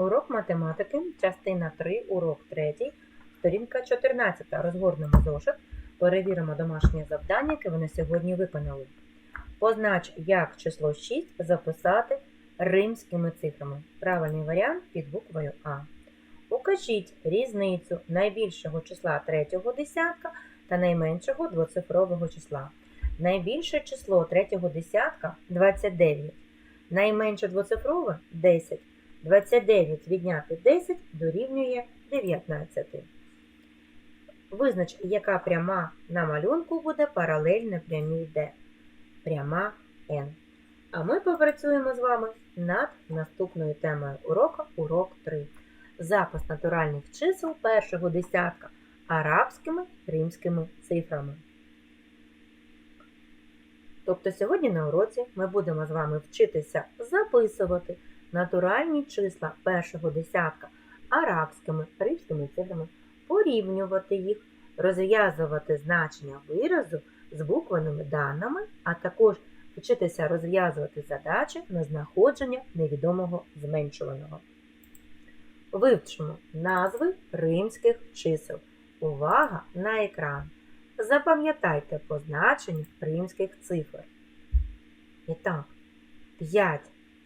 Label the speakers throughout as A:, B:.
A: Урок математики, частина 3, урок 3, сторінка 14. Розгорнемо зошит, перевіримо домашнє завдання, яке вони сьогодні виконали. Познач, як число 6 записати римськими цифрами. Правильний варіант під буквою А. Укажіть різницю найбільшого числа третього десятка та найменшого двоцифрового числа. Найбільше число третього десятка 29. Найменше двоцифрове 10. 29 відняти 10 дорівнює 19. Визнач, яка пряма на малюнку буде паралельна прямій D. Пряма N. А ми попрацюємо з вами над наступною темою уроку урок 3. Запис натуральних чисел першого десятка арабськими римськими цифрами. Тобто сьогодні на уроці ми будемо з вами вчитися записувати натуральні числа першого десятка арабськими римськими цифрами, порівнювати їх, розв'язувати значення виразу з буквеними даними, а також вчитися розв'язувати задачі на знаходження невідомого зменшуваного. Вивчимо назви римських чисел. Увага на екран! Запам'ятайте позначення римських цифр. І так, 5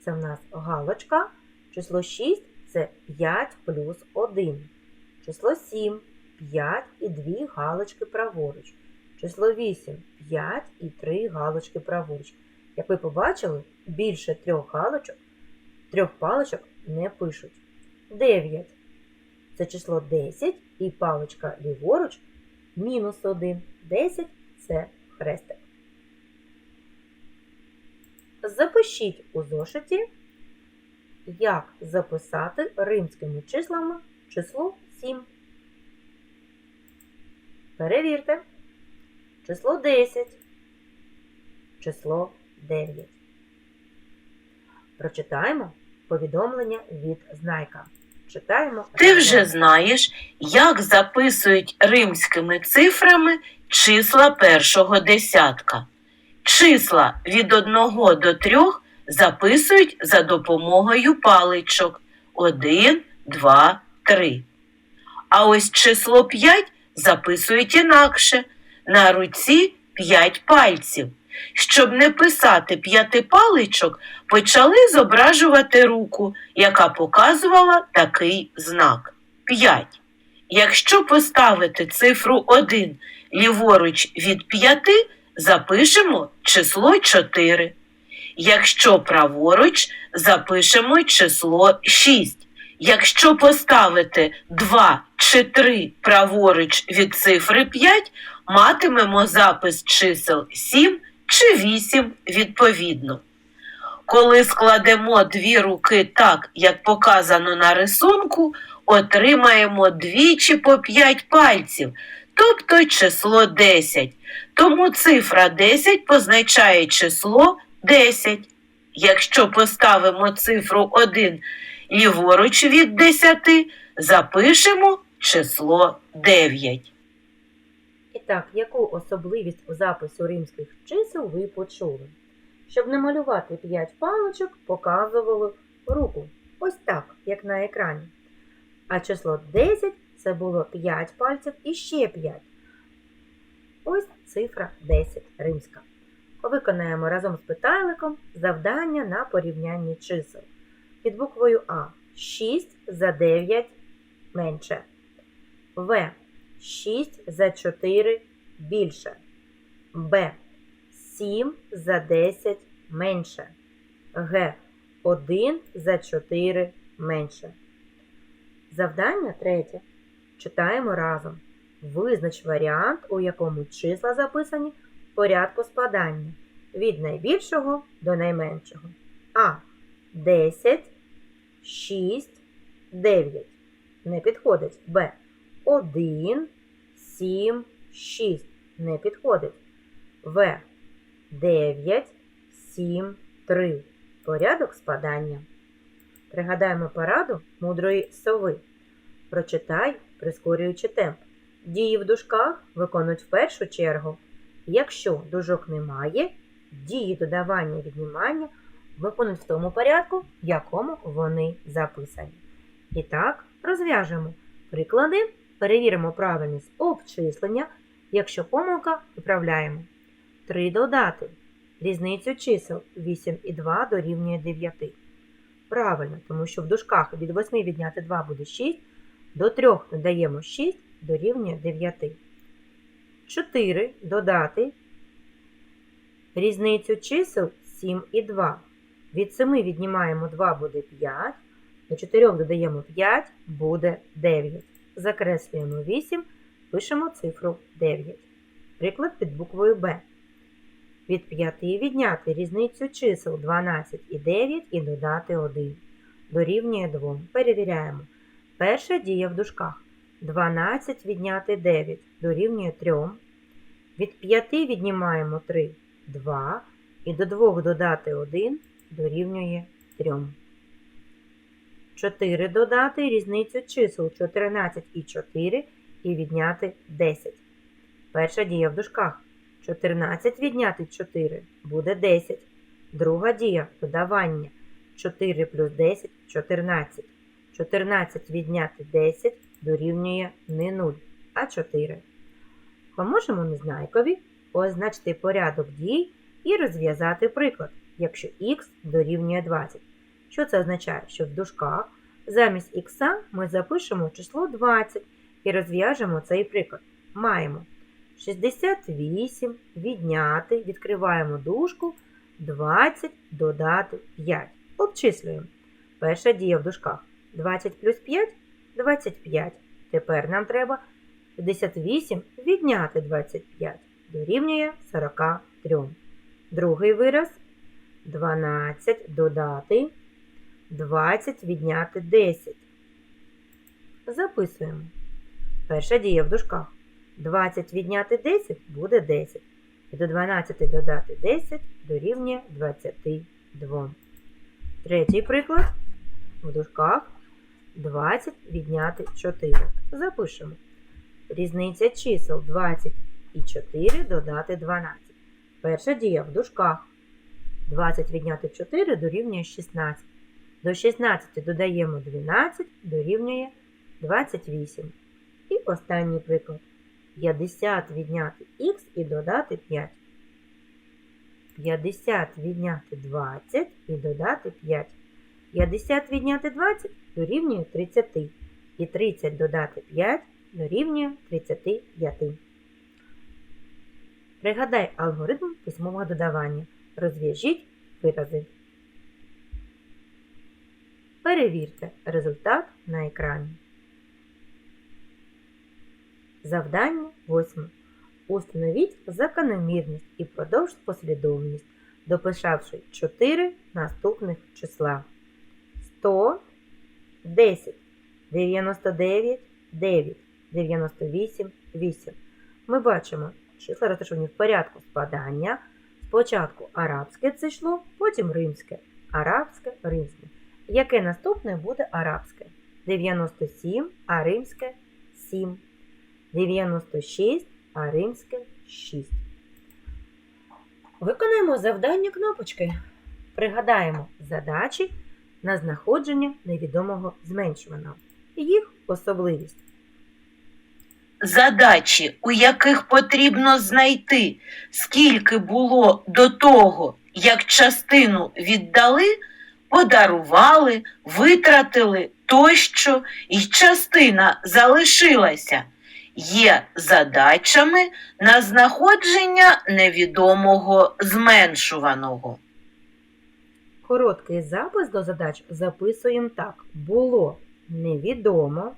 A: це в нас галочка, число 6 це 5 плюс 1. Число 7 5 і 2 галочки праворуч. Число 8 5 і 3 галочки праворуч. Як ви побачили, більше трьох галочок, трьох паличок не пишуть. 9 це число 10 і паличка ліворуч мінус 1. 10 це хрестик. Запишіть у зошиті, як записати римськими числами число 7. Перевірте. Число 10. Число 9. Прочитаємо повідомлення від Знайка. Читаємо.
B: Ти вже знаєш, як записують римськими цифрами числа першого десятка. Числа від 1 до 3 записують за допомогою паличок 1, 2, 3. А ось число 5 записують інакше на руці 5 пальців. Щоб не писати п'яти паличок, почали зображувати руку, яка показувала такий знак 5. Якщо поставити цифру 1 ліворуч від 5, запишемо число 4. Якщо праворуч, запишемо число 6. Якщо поставити 2 чи 3 праворуч від цифри 5, матимемо запис чисел 7 чи 8 відповідно. Коли складемо дві руки так, як показано на рисунку, отримаємо двічі по 5 пальців, тобто число 10. Тому цифра 10 позначає число 10. Якщо поставимо цифру 1 ліворуч від 10, запишемо число 9.
A: І так, яку особливість у запису римських чисел ви почули? Щоб не малювати 5 паличок, показували руку. Ось так, як на екрані. А число 10 це було 5 пальців і ще 5. Ось цифра 10 римська. Виконаємо разом з питайликом завдання на порівняння чисел. Під буквою А 6 за 9 менше. В 6 за 4 більше. Б 7 за 10 менше. Г 1 за 4 менше. Завдання третє. Читаємо разом. Визнач варіант, у якому числа записані в порядку складання від найбільшого до найменшого. А. 10, 6, 9. Не підходить. Б. 1, 7, 6. Не підходить. В. 9, 7, 3. Порядок складання. Пригадаємо пораду мудрої сови. Прочитай, прискорюючи темп. Дії в дужках виконують в першу чергу. Якщо дужок немає, дії додавання і віднімання виконують в тому порядку, в якому вони записані. І так, розв'яжемо приклади, перевіримо правильність обчислення. Якщо помилка, виправляємо. 3 додати. Різницю чисел 8 і 2 дорівнює 9. Правильно, тому що в дужках від 8 відняти 2 буде 6, до 3 додаємо 6 дорівнює 9. 4 додати різницю чисел 7 і 2. Від 7 віднімаємо 2 буде 5, до 4 додаємо 5 буде 9. Закреслюємо 8, пишемо цифру 9. Приклад під буквою Б. Від 5 відняти різницю чисел 12 і 9 і додати 1. Дорівнює 2. Перевіряємо. Перша дія в дужках. 12 відняти 9 дорівнює 3. Від 5 віднімаємо 3 2. І до 2 додати 1 дорівнює 3. 4 додати різницю чисел 14 і 4 і відняти 10. Перша дія в дужках. 14 відняти 4 буде 10. Друга дія додавання. 4 плюс 10 14. 14 відняти 10 дорівнює не 0, а 4. Поможемо незнайкові позначити порядок дій і розв'язати приклад, якщо х дорівнює 20. Що це означає? Що в дужках замість х ми запишемо число 20 і розв'яжемо цей приклад. Маємо 68 відняти, відкриваємо дужку, 20 додати 5. Обчислюємо. Перша дія в дужках. 20 плюс 5 25. Тепер нам треба 58 відняти 25. Дорівнює 43. Другий вираз 12 додати 20 відняти 10. Записуємо. Перша дія в дужках. 20 відняти 10 буде 10. І до 12 додати 10 дорівнює 22. Третій приклад. В дужках 20 відняти 4. Запишемо. Різниця чисел 20 і 4 додати 12. Перша дія в дужках. 20 відняти 4 дорівнює 16. До 16 додаємо 12 дорівнює 28. І останній приклад. 50 відняти х і додати 5. 50 відняти 20 і додати 5. 50 відняти 20 дорівнює 30. І 30 додати 5 дорівнює 35. Пригадай алгоритм письмового додавання. Розв'яжіть вирази. Перевірте результат на екрані. Завдання 8. Установіть закономірність і продовж послідовність, дописавши 4 наступних числа. 100, 10, 99, 9, 98, 8. Ми бачимо числа розташовані в порядку спадання. Спочатку арабське число, потім римське. Арабське, римське. Яке наступне буде арабське? 97, а римське 7. 96, а римське 6. Виконаємо завдання кнопочки. Пригадаємо задачі на знаходження невідомого зменшуваного. Їх особливість.
B: Задачі, у яких потрібно знайти, скільки було до того, як частину віддали, подарували, витратили тощо, і частина залишилася, є задачами на знаходження невідомого зменшуваного.
A: Короткий запис до задач записуємо так. Було невідомо.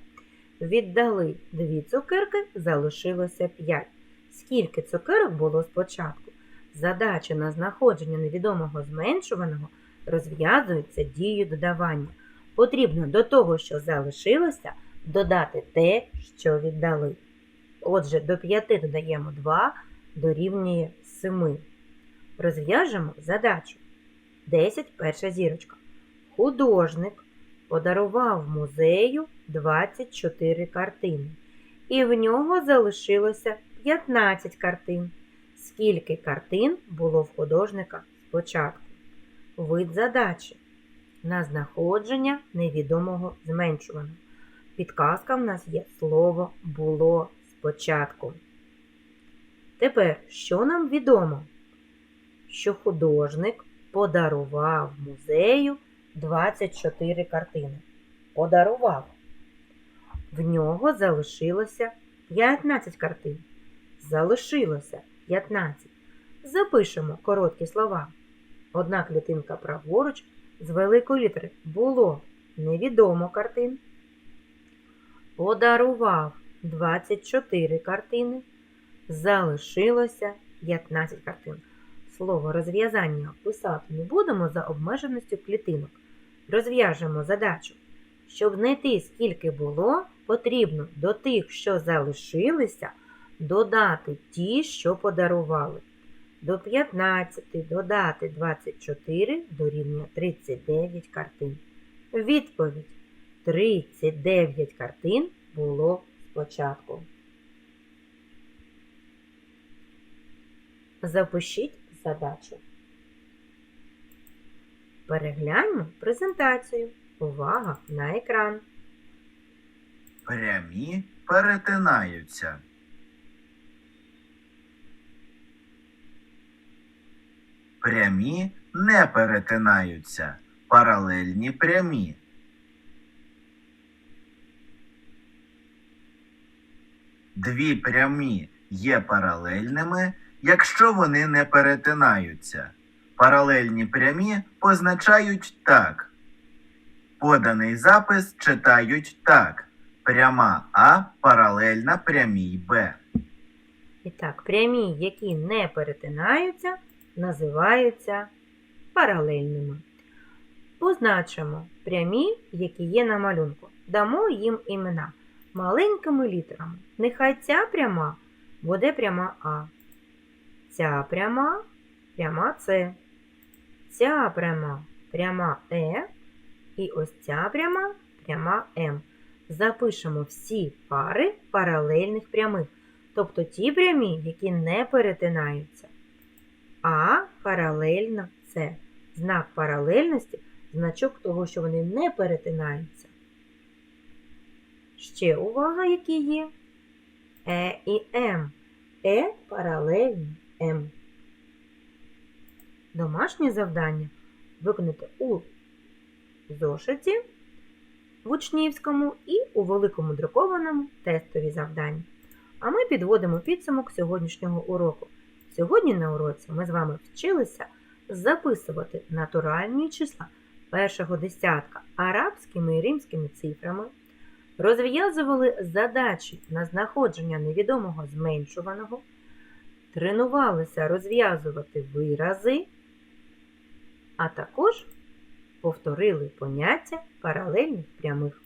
A: Віддали дві цукерки, залишилося 5. Скільки цукерок було спочатку? Задача на знаходження невідомого зменшуваного розв'язується дією додавання. Потрібно до того, що залишилося, додати те, що віддали. Отже, до 5 додаємо 2, дорівнює 7. Розв'яжемо задачу. 10 перша зірочка. Художник подарував музею 24 картини. І в нього залишилося 15 картин. Скільки картин було в художника спочатку? Вид задачі. на знаходження невідомого зменшуваного. Підказка в нас є слово було спочатку. Тепер, що нам відомо? Що художник подарував музею 24 картини. Подарував. В нього залишилося 15 картин. Залишилося 15. Запишемо короткі слова. Одна клітинка праворуч з великої літери було невідомо картин. Подарував 24 картини. Залишилося 15 картин. Слово розв'язання писати не будемо за обмеженістю клітинок. Розв'яжемо задачу. Щоб знайти, скільки було, потрібно до тих, що залишилися, додати ті, що подарували. До 15 додати 24 дорівнює 39 картин. Відповідь: 39 картин було спочатку. Запишіть задачу. Перегляньмо презентацію. Увага на екран.
C: Прямі перетинаються. Прямі не перетинаються. Паралельні прямі. Дві прямі є паралельними, якщо вони не перетинаються. Паралельні прямі позначають так. Поданий запис читають так. Пряма А паралельна прямій Б.
A: І так, прямі, які не перетинаються, називаються паралельними. Позначимо прямі, які є на малюнку. Дамо їм імена маленькими літерами. Нехай ця пряма буде пряма А. Ця пряма пряма С. Ця пряма пряма Е. І ось ця пряма пряма М. Запишемо всі пари паралельних прямих, тобто ті прямі, які не перетинаються. А паралельно С. Знак паралельності значок того, що вони не перетинаються. Ще увага, які є. Е і М. Е паралельні М. Домашнє завдання виконати у зошиті в учнівському і у великому друкованому тестові завдання. А ми підводимо підсумок сьогоднішнього уроку. Сьогодні на уроці ми з вами вчилися записувати натуральні числа першого десятка арабськими і римськими цифрами, розв'язували задачі на знаходження невідомого зменшуваного, тренувалися розв'язувати вирази, а також повторили поняття паралельних прямих.